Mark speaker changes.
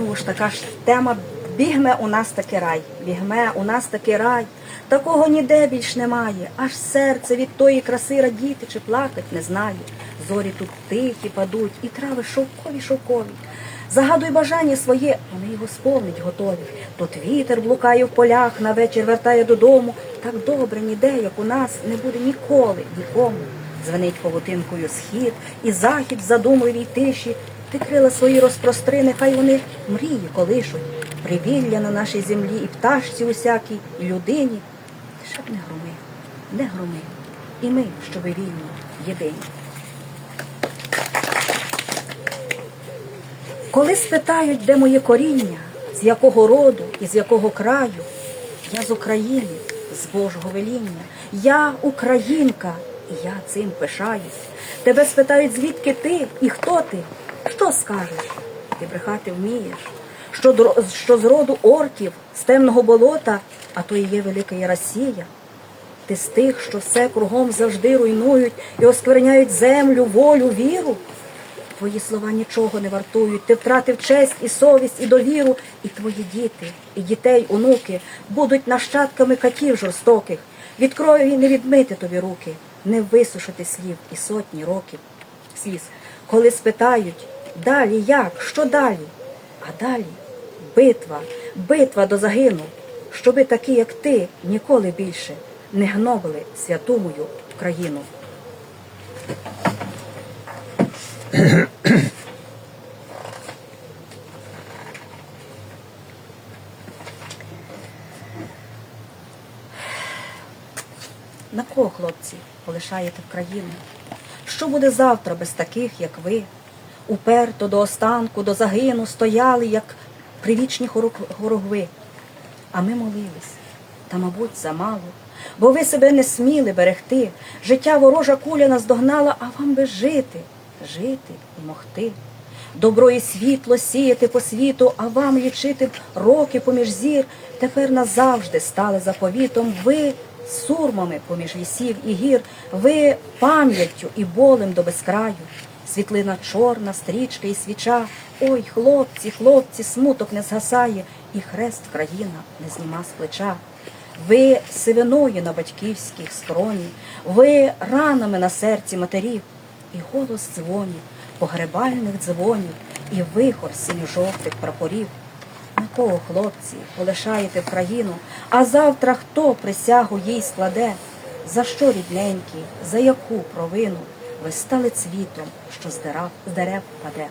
Speaker 1: знову ж така ж тема. Бігме у нас таки рай, бігме у нас таки рай. Такого ніде більш немає. Аж серце від тої краси радіти чи плакать не знає. Зорі тут тихі падуть, і трави шовкові шовкові. Загадуй бажання своє, вони його сповнить готові. Тут вітер блукає в полях, на вечір вертає додому. Так добре ніде, як у нас, не буде ніколи, нікому. Дзвенить павутинкою схід, і захід в задумливій тиші. Ти крила свої розпростри, нехай вони мрії колишуть. Привілля на нашій землі, і пташці усякій, і людині. Щоб не громи, не громи. І ми, щоби вільні, єдині. Коли спитають, де моє коріння, з якого роду і з якого краю, я з України, з Божого веління, я українка, і я цим пишаюсь. Тебе спитають, звідки ти і хто ти? Що скажеш? Ти брехати вмієш, що, що з роду орків, з темного болота, а то і є велика Росія. Ти з тих, що все кругом завжди руйнують і оскверняють землю, волю, віру. Твої слова нічого не вартують. Ти втратив честь і совість, і довіру, і твої діти, і дітей, онуки будуть нащадками катів жорстоких. Від крові не відмити тобі руки, не висушити слів і сотні років. Сліз, коли спитають, далі як, що далі? А далі битва, битва до загину, щоби такі, як ти, ніколи більше не гнобили святу мою країну. На кого, хлопці, полишаєте в країну? Що буде завтра без таких, як ви? Уперто до останку, до загину стояли, як привічні хорогви. А ми молились, та, мабуть, замало, бо ви себе не сміли берегти. Життя ворожа куля наздогнала, а вам би жити, жити і могти. Добро і світло сіяти по світу, а вам лічити роки поміж зір. Тепер назавжди стали заповітом. Ви сурмами поміж лісів і гір, ви пам'яттю і болем до безкраю. Світлина чорна, стрічка і свіча. Ой, хлопці, хлопці, смуток не згасає, і хрест країна не зніма з плеча. Ви сивиною на батьківських скроні, ви ранами на серці матерів, і голос дзвонів, погребальних дзвонів, і вихор синьо-жовтих прапорів. На кого, хлопці, полишаєте в країну, а завтра хто присягу їй складе? За що рідненькі, за яку провину ви стали цвітом, що з дерев, паде?